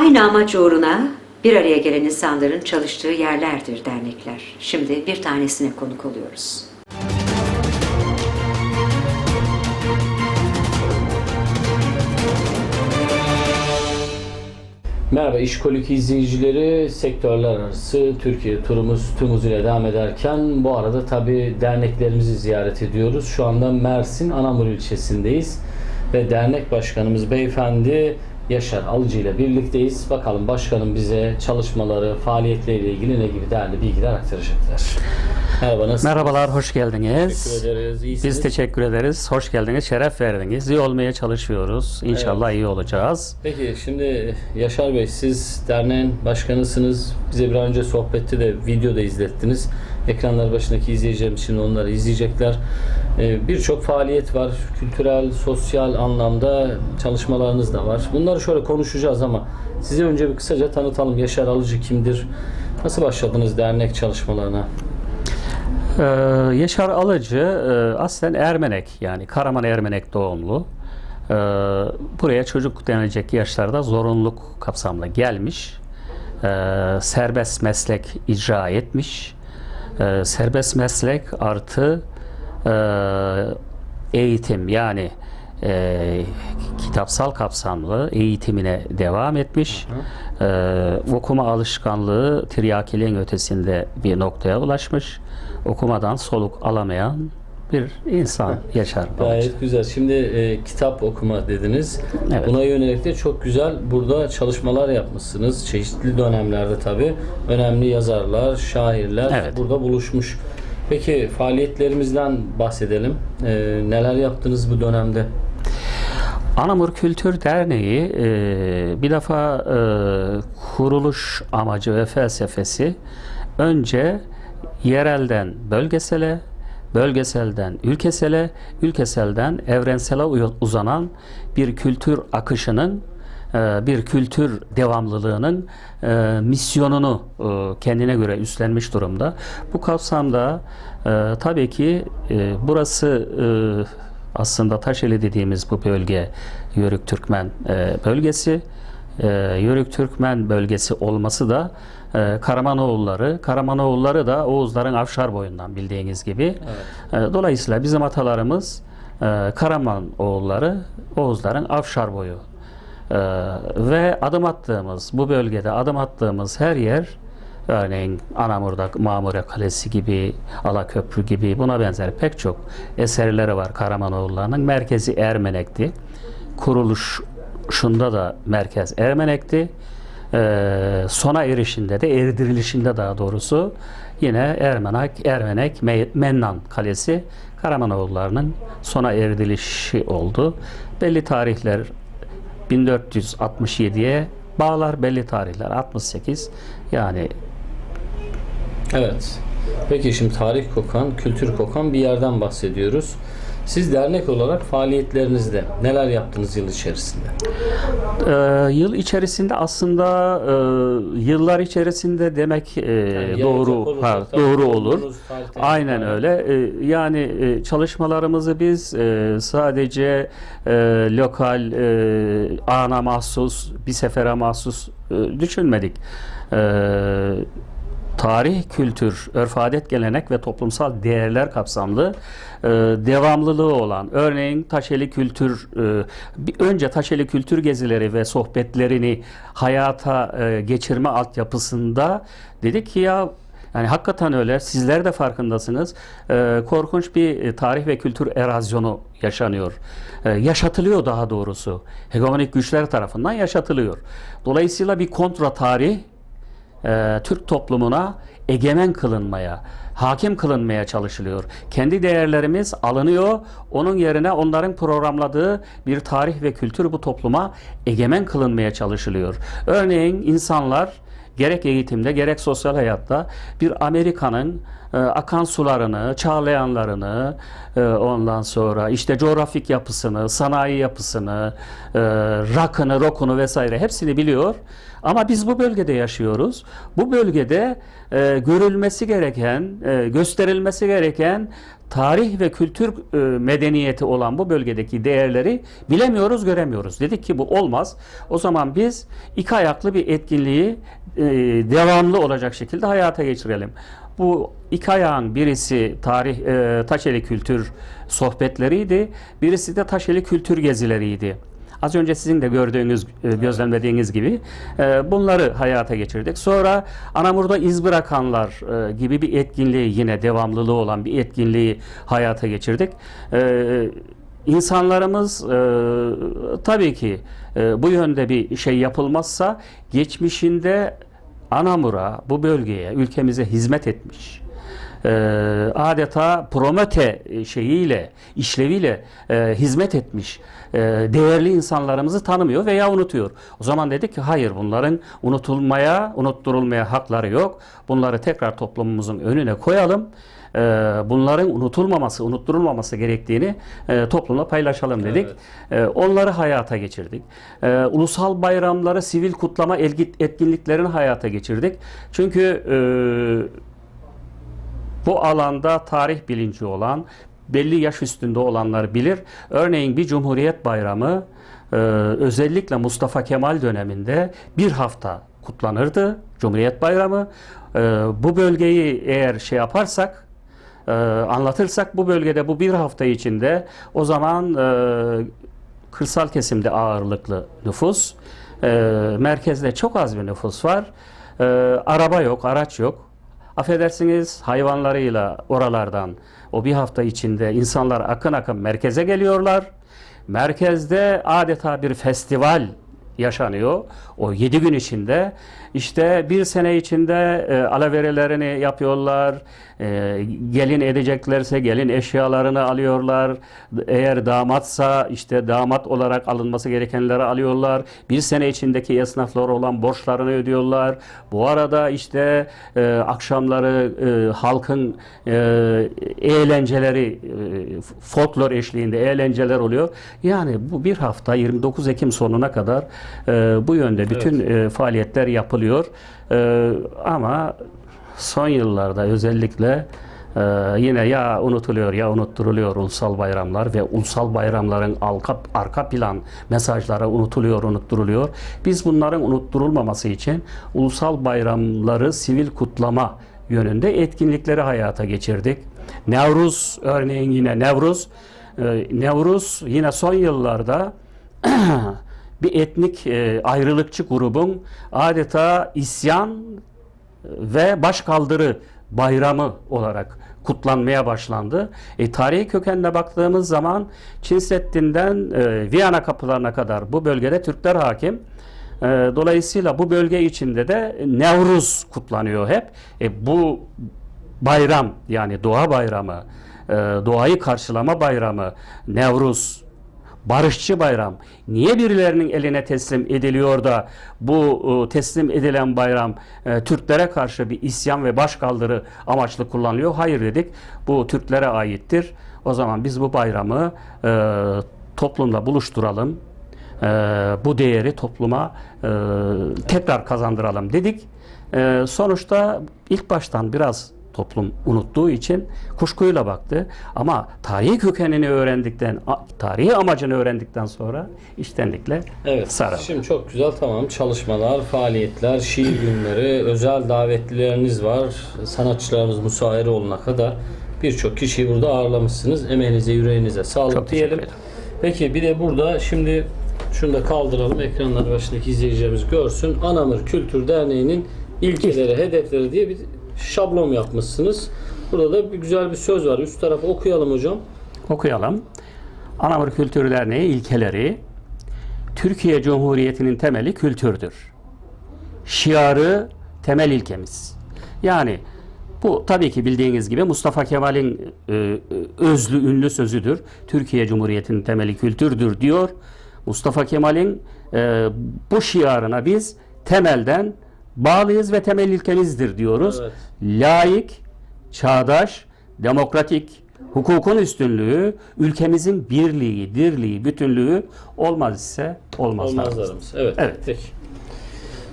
Aynı amaç uğruna bir araya gelen insanların çalıştığı yerlerdir dernekler. Şimdi bir tanesine konuk oluyoruz. Merhaba İşkolik izleyicileri, sektörler arası Türkiye turumuz tüm hızıyla devam ederken bu arada tabi derneklerimizi ziyaret ediyoruz. Şu anda Mersin Anamur ilçesindeyiz ve dernek başkanımız beyefendi Yaşar Alıcı ile birlikteyiz. Bakalım başkanım bize çalışmaları, faaliyetleriyle ilgili ne gibi değerli bilgiler aktaracaklar. Merhaba nasılsınız? Merhabalar, hoş geldiniz. Teşekkür ederiz. İyisiniz. Biz teşekkür ederiz. Hoş geldiniz, şeref verdiniz. İyi olmaya çalışıyoruz. İnşallah iyi olacağız. Peki şimdi Yaşar Bey siz derneğin başkanısınız. Bize bir an önce sohbette de videoda izlettiniz. Ekranlar başındaki izleyicilerimiz şimdi onları izleyecekler. Ee, Birçok faaliyet var. Kültürel, sosyal anlamda çalışmalarınız da var. Bunları şöyle konuşacağız ama size önce bir kısaca tanıtalım. Yaşar Alıcı kimdir? Nasıl başladınız dernek çalışmalarına? Ee, Yaşar Alıcı e, aslen Ermenek yani Karaman Ermenek doğumlu. Ee, buraya çocuk denilecek yaşlarda zorunluluk kapsamında gelmiş. Ee, serbest meslek icra etmiş. Ee, serbest meslek artı e, eğitim yani e, kitapsal kapsamlı eğitimine devam etmiş. Ee, okuma alışkanlığı tiryakiliğin ötesinde bir noktaya ulaşmış. Okumadan soluk alamayan bir insan Yaşar. Gayet güzel. Şimdi e, kitap okuma dediniz. Evet. Buna yönelik de çok güzel burada çalışmalar yapmışsınız. Çeşitli dönemlerde tabii. Önemli yazarlar, şairler Evet. burada buluşmuş. Peki faaliyetlerimizden bahsedelim. E, neler yaptınız bu dönemde? Anamur Kültür Derneği e, bir defa e, kuruluş amacı ve felsefesi önce yerelden bölgesele, bölgeselden ülkesele, ülkeselden evrensele uzanan bir kültür akışının bir kültür devamlılığının e, misyonunu e, kendine göre üstlenmiş durumda. Bu kapsamda e, tabii ki e, burası e, aslında Taşeli dediğimiz bu bölge Yörük Türkmen e, bölgesi. E, Yörük Türkmen bölgesi olması da e, Karamanoğulları, Karamanoğulları da Oğuzların Afşar boyundan bildiğiniz gibi. E, dolayısıyla bizim atalarımız e, Karamanoğulları, Oğuzların Afşar boyu. E, ve adım attığımız, bu bölgede adım attığımız her yer Örneğin Anamur'da Mamure Kalesi gibi, Alaköprü gibi buna benzer pek çok eserleri var Karamanoğulları'nın. Merkezi Ermenek'ti. Kuruluşunda da merkez Ermenek'ti. Ee, sona erişinde de, erdirilişinde daha doğrusu yine Ermenek, Ermenek, Me- Mennan Kalesi Karamanoğulları'nın sona erdilişi oldu. Belli tarihler 1467'ye bağlar belli tarihler 68 yani Evet. Peki şimdi tarih kokan, kültür kokan bir yerden bahsediyoruz. Siz dernek olarak faaliyetlerinizde neler yaptınız yıl içerisinde? Ee, yıl içerisinde aslında e, yıllar içerisinde demek e, Yani doğru ha, doğru olur. Aynen itibaren. öyle. E, yani e, çalışmalarımızı biz e, sadece e, lokal e, ana mahsus bir sefere mahsus e, düşünmedik. E, tarih, kültür, örf adet, gelenek ve toplumsal değerler kapsamlı e, devamlılığı olan örneğin Taşeli kültür e, bir- önce Taşeli kültür gezileri ve sohbetlerini hayata e, geçirme altyapısında dedik ki ya yani hakikaten öyle. Sizler de farkındasınız. E, korkunç bir e, tarih ve kültür erozyonu yaşanıyor. E, yaşatılıyor daha doğrusu. Hegemonik güçler tarafından yaşatılıyor. Dolayısıyla bir kontra tarih e, Türk toplumuna egemen kılınmaya, hakim kılınmaya çalışılıyor. Kendi değerlerimiz alınıyor. Onun yerine onların programladığı bir tarih ve kültür bu topluma egemen kılınmaya çalışılıyor. Örneğin insanlar gerek eğitimde gerek sosyal hayatta bir Amerika'nın e, akan sularını, çağlayanlarını, e, ondan sonra işte coğrafik yapısını, sanayi yapısını, e, rakını, rokunu vesaire hepsini biliyor. Ama biz bu bölgede yaşıyoruz. Bu bölgede görülmesi gereken, gösterilmesi gereken tarih ve kültür medeniyeti olan bu bölgedeki değerleri bilemiyoruz, göremiyoruz. Dedik ki bu olmaz. O zaman biz iki ayaklı bir etkinliği devamlı olacak şekilde hayata geçirelim. Bu iki ayağın birisi tarih e, Taşeli kültür sohbetleriydi. Birisi de Taşeli kültür gezileriydi. Az önce sizin de gördüğünüz, e, gözlemlediğiniz gibi e, bunları hayata geçirdik. Sonra Anamur'da iz bırakanlar e, gibi bir etkinliği yine devamlılığı olan bir etkinliği hayata geçirdik. İnsanlarımız tabii ki bu yönde bir şey yapılmazsa geçmişinde Anamur'a, bu bölgeye, ülkemize hizmet etmiş e, adeta promete şeyiyle, işleviyle e, hizmet etmiş e, değerli insanlarımızı tanımıyor veya unutuyor. O zaman dedik ki hayır bunların unutulmaya, unutturulmaya hakları yok. Bunları tekrar toplumumuzun önüne koyalım. E, bunların unutulmaması, unutturulmaması gerektiğini e, toplumla paylaşalım dedik. E, onları hayata geçirdik. E, ulusal bayramları, sivil kutlama etkinliklerini hayata geçirdik. Çünkü e, bu alanda tarih bilinci olan, belli yaş üstünde olanlar bilir. Örneğin bir Cumhuriyet Bayramı e, özellikle Mustafa Kemal döneminde bir hafta kutlanırdı. Cumhuriyet Bayramı. E, bu bölgeyi eğer şey yaparsak, e, anlatırsak bu bölgede bu bir hafta içinde o zaman e, kırsal kesimde ağırlıklı nüfus, e, merkezde çok az bir nüfus var. E, araba yok, araç yok. Affedersiniz hayvanlarıyla oralardan o bir hafta içinde insanlar akın akın merkeze geliyorlar. Merkezde adeta bir festival yaşanıyor. O yedi gün içinde işte bir sene içinde e, alaverelerini yapıyorlar. E, gelin edeceklerse gelin eşyalarını alıyorlar. Eğer damatsa işte damat olarak alınması gerekenleri alıyorlar. Bir sene içindeki esnaflara olan borçlarını ödüyorlar. Bu arada işte e, akşamları e, halkın e, eğlenceleri e, folklor eşliğinde eğlenceler oluyor. Yani bu bir hafta 29 Ekim sonuna kadar bu yönde bütün e, faaliyetler yapılıyor. E, ama son yıllarda özellikle e, yine ya unutuluyor ya unutturuluyor ulusal bayramlar ve ulusal bayramların arka, arka plan mesajları unutuluyor, unutturuluyor. Biz bunların unutturulmaması için ulusal bayramları sivil kutlama yönünde etkinlikleri hayata geçirdik. Nevruz örneğin yine Nevruz e, Nevruz yine son yıllarda bir etnik e, ayrılıkçı grubun adeta isyan ve başkaldırı bayramı olarak kutlanmaya başlandı. E, tarihi kökenine baktığımız zaman Çin Seddi'nden e, Viyana kapılarına kadar bu bölgede Türkler hakim. E, dolayısıyla bu bölge içinde de Nevruz kutlanıyor hep. E, bu bayram yani doğa bayramı, e, doğayı karşılama bayramı, Nevruz, barışçı bayram. Niye birilerinin eline teslim ediliyor da bu e, teslim edilen bayram e, Türklere karşı bir isyan ve başkaldırı amaçlı kullanılıyor? Hayır dedik. Bu Türklere aittir. O zaman biz bu bayramı e, toplumla buluşturalım. Bu değeri topluma tekrar kazandıralım dedik. Sonuçta ilk baştan biraz toplum unuttuğu için kuşkuyla baktı. Ama tarihi kökenini öğrendikten, tarihi amacını öğrendikten sonra içtenlikle Evet. sarıldı. Şimdi çok güzel tamam çalışmalar, faaliyetler, şiir günleri, özel davetlileriniz var. Sanatçılarımız Musairoğlu'na kadar birçok kişiyi burada ağırlamışsınız. Emeğinize, yüreğinize sağlık Çok diyelim. Peki bir de burada şimdi şunu da kaldıralım ekranlar başındaki izleyicilerimiz görsün. Anamır Kültür Derneği'nin ilkeleri, hedefleri diye bir şablon yapmışsınız. Burada da bir güzel bir söz var. Üst tarafı okuyalım hocam. Okuyalım. Anamur Kültür Derneği ilkeleri Türkiye Cumhuriyeti'nin temeli kültürdür. Şiarı temel ilkemiz. Yani bu tabii ki bildiğiniz gibi Mustafa Kemal'in e, özlü ünlü sözüdür. Türkiye Cumhuriyeti'nin temeli kültürdür diyor. Mustafa Kemal'in e, bu şiarına biz temelden bağlıyız ve temel ilkemizdir diyoruz. Evet. Laik, çağdaş, demokratik, hukukun üstünlüğü, ülkemizin birliği, dirliği, bütünlüğü olmaz ise olmazlarımız. Olmazlarımız. Evet. Evet. Peki.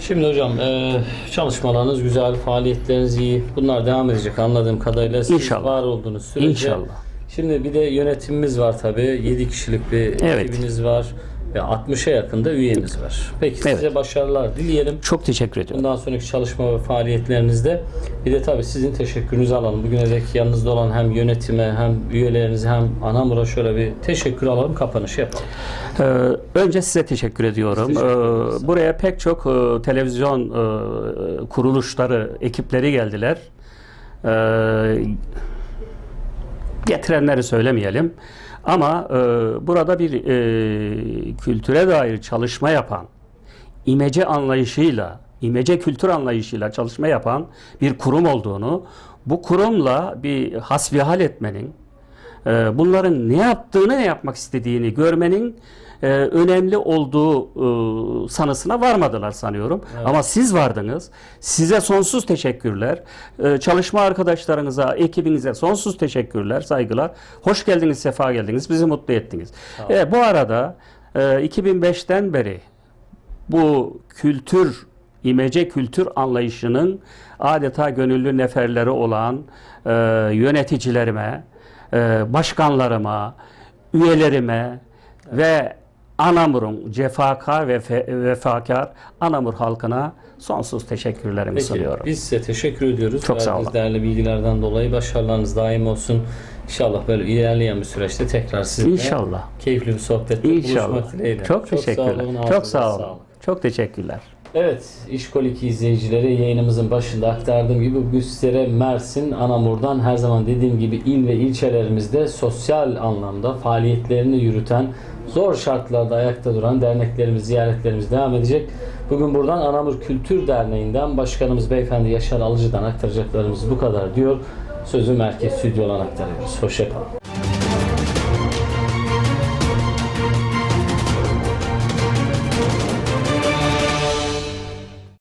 Şimdi hocam e, çalışmalarınız güzel, faaliyetleriniz iyi. Bunlar devam edecek anladığım kadarıyla. Siz İnşallah. var olduğunuz sürece. İnşallah. Şimdi bir de yönetimimiz var tabii. 7 kişilik bir Evet. ekibiniz var. Ve 60'a yakında üyeniz var. Peki size Evet. başarılar dileyelim. Çok teşekkür ediyorum. Bundan sonraki çalışma ve faaliyetlerinizde bir de tabii sizin teşekkürünüzü alalım. Bugüne dek yanınızda olan hem yönetime hem üyelerinize hem Anamur'a şöyle bir teşekkür alalım. Kapanışı yapalım. Ee, önce size teşekkür ediyorum. teşekkür. Ee, buraya pek çok e, televizyon e, kuruluşları, ekipleri geldiler. Ee, getirenleri söylemeyelim. Ama e, burada bir e, kültüre dair çalışma yapan, imece anlayışıyla, imece kültür anlayışıyla çalışma yapan bir kurum olduğunu, bu kurumla bir hasbihal etmenin, e, bunların ne yaptığını, ne yapmak istediğini görmenin e, önemli olduğu e, sanısına varmadılar sanıyorum. Ama siz vardınız. Size sonsuz teşekkürler. E, Çalışma arkadaşlarınıza, ekibinize sonsuz teşekkürler, saygılar. Hoş geldiniz, sefa geldiniz. Bizi mutlu ettiniz. E, bu arada e, 2005'ten beri bu kültür, imece kültür anlayışının adeta gönüllü neferleri olan e, yöneticilerime, e, başkanlarıma, üyelerime ve Anamur'un cefakar ve vefakar Anamur halkına sonsuz teşekkürlerimi Peki, sunuyorum. biz size teşekkür ediyoruz. Çok sağ olun. değerli bilgilerden dolayı başarılarınız daim olsun. İnşallah böyle ilerleyen bir süreçte tekrar sizinle İnşallah. keyifli bir sohbette buluşmak dileğiyle. Çok teşekkürler. Sağ olun, Çok sağ olun. sağlık. Çok teşekkürler. Evet, İşkolik izleyicileri yayınımızın başında aktardığım gibi bugün sizlere Mersin, Anamur'dan her zaman dediğim gibi il ve ilçelerimizde sosyal anlamda faaliyetlerini yürüten, zor şartlarda ayakta duran derneklerimiz, ziyaretlerimiz devam edecek. Bugün buradan Anamur Kültür Derneği'nden Başkanımız Beyefendi Yaşar Alıcı'dan aktaracaklarımız bu kadar diyor. Sözü Merkez Stüdyo'dan aktarıyoruz. Hoşçakalın.